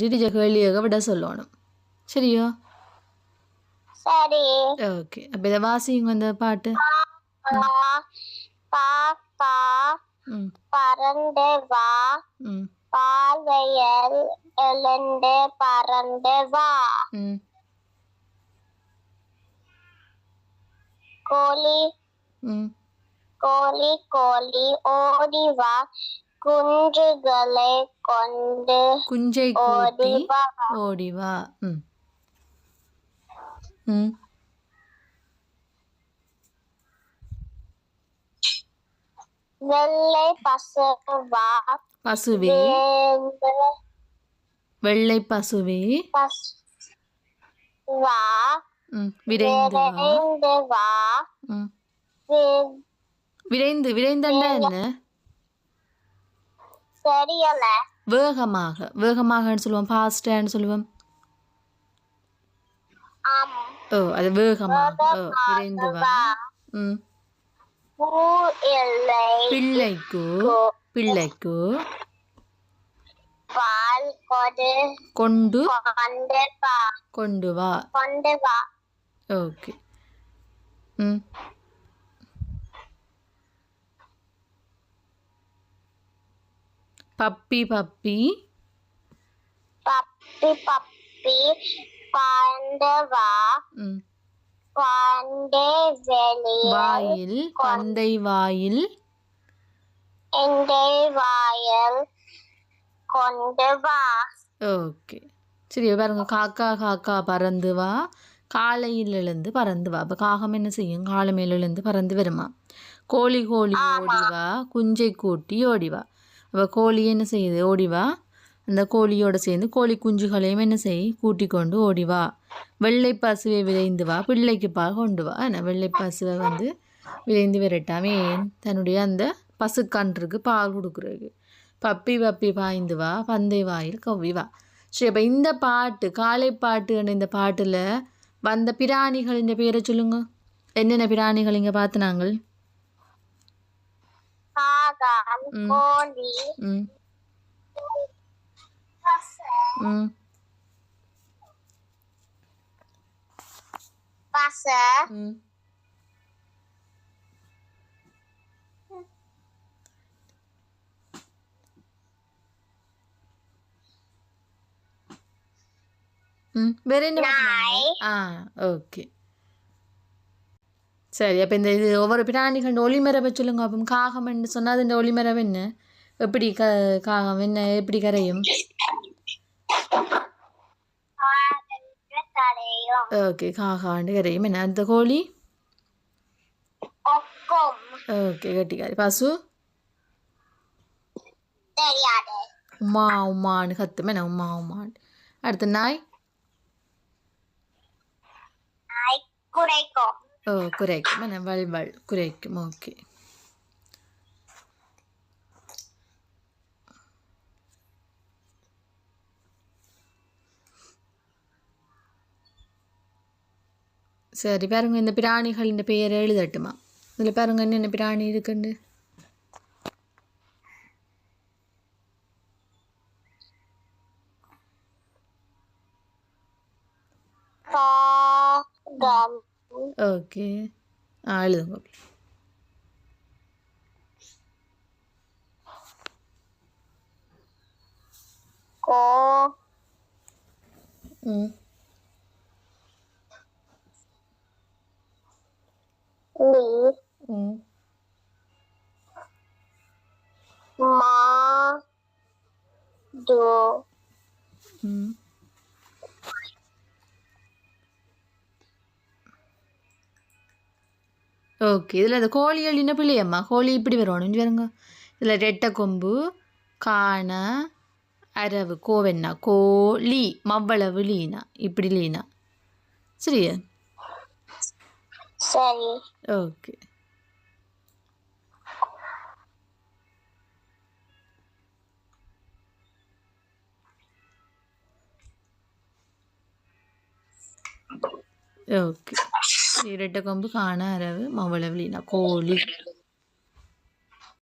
Teacher கேள்வியாக விட சொல்லணும் சரியோ சரி ஓகே அப்போ இதை வாசிங்க இந்த பாட்டு பா பா பா ம் பறந்து வா ம் பாவையல் எழுந்து பறந்து குஞ்சுகளை கொண்டு குஞ்சை கூட்டி வா. ஓடி வா. ம். ம். வெள்ளை பசுவே. வேந்து வெள்ளை பசுவே. பசு வா. விரைந்து வி- விரைந்து விரைந்தண்டா என்ன? தெரியல. வேகமாக வேகமாகன்னு சொல்லுவோம் ஃபாஸ்டான்னு சொல்லுவோம். ஓ அது வேகமாக ஓ விரைந்து வா. ம். பிள்ளைக்கு பிள்ளைக்கு. பால் கொடு. கொண்டு கொண்டு வா. கொண்டு வா. கொண்டு வா. ஓகே. ம். Puppy puppy. Puppy puppy Pandu வா ம். பாண்டே வெளியே வாயில் பந்தை வாயில். எண்டே வாயல் கொண்டு வா. ஓகே. சரி பாருங்க. காக்கா காக்கா பறந்து வா. காலையில் எழுந்து பறந்து வா. அப்போ காகம் என்ன செய்யும்? காலை மேல எழுந்து பறந்து வருமா? கோழி கோழி ஓடி வா. குஞ்சை கூட்டி ஓடி வா. அப்போ கோழி என்ன செய்யுது? ஓடி வா. அந்த கோழியோடு சேர்ந்து கோழி குஞ்சுகளையும் என்ன செய்? கூட்டி கொண்டு ஓடி வா. வெள்ளை பசுவை விரைந்து வா. பிள்ளைக்கு பால் கொண்டு வா என்ன வெள்ளை பசுவை வந்து விரைந்து விரட்டாமே தன்னுடைய அந்த பசுக்கன்றுக்கு பால் கொடுக்குறது. பப்பி பப்பி பாய்ந்து வா. பந்தை வாயில் கவ்வி வா. சரி அப்போ இந்த பாட்டு காலை பாட்டுன்ற இந்த பாட்டில் வந்த பிராணிகளின் பேரை சொல்லுங்க. என்னென்ன பிராணிகள் இங்கே பார்த்து நாங்கள்? காகம் ம். கோழி ம் பசு ம் பசு ம் ம் வேற என்ன நாய் ஆ ஓகே சரி அப்போ இந்த இது ஒவ்வொரு பிராணிகள் ஒளிமரபை சொல்லுங்க. அப்போ காகம்னு சொன்னால் அது இந்த ஒளிமரபு என்ன? எப்படி க காகம் என்ன எப்படி கரையும்? ஓகே காகாண்டு கரையும். என்ன அந்த கோழி? ஓகே கட்டிக்காரி பசு? உமா உமான்னு கத்துமே. என்ன உமா உமான்னு அடுத்த நாய்? குறைக்கும் ஓ குறைக்கும். என்ன வல் வல் குறைக்கும். ஓகே. சரி பாருங்க இந்த பிராணிகளின் பெயர் எழுதட்டுமா? இதில் பாருங்க என்னென்ன பிராணி இருக்குண்டு காகம் ஓகே ஆ எழுதுங்க கோ ம் லி ம் ஓகே இதில் அந்த கோழி எழுதின பிள்ளையம்மா கோழி இப்படி வரணும் இங்க பாருங்க. இதில் ரெட்டை கொம்பு காண அரவு கோவென்னா கோழி மவ்வளவு லீனா இப்படி லீனா. சரியா? சரி. ஓகே ஓகே இரட்டை கொம்பு காண அரவு மவ்வளவு லீனா கோழி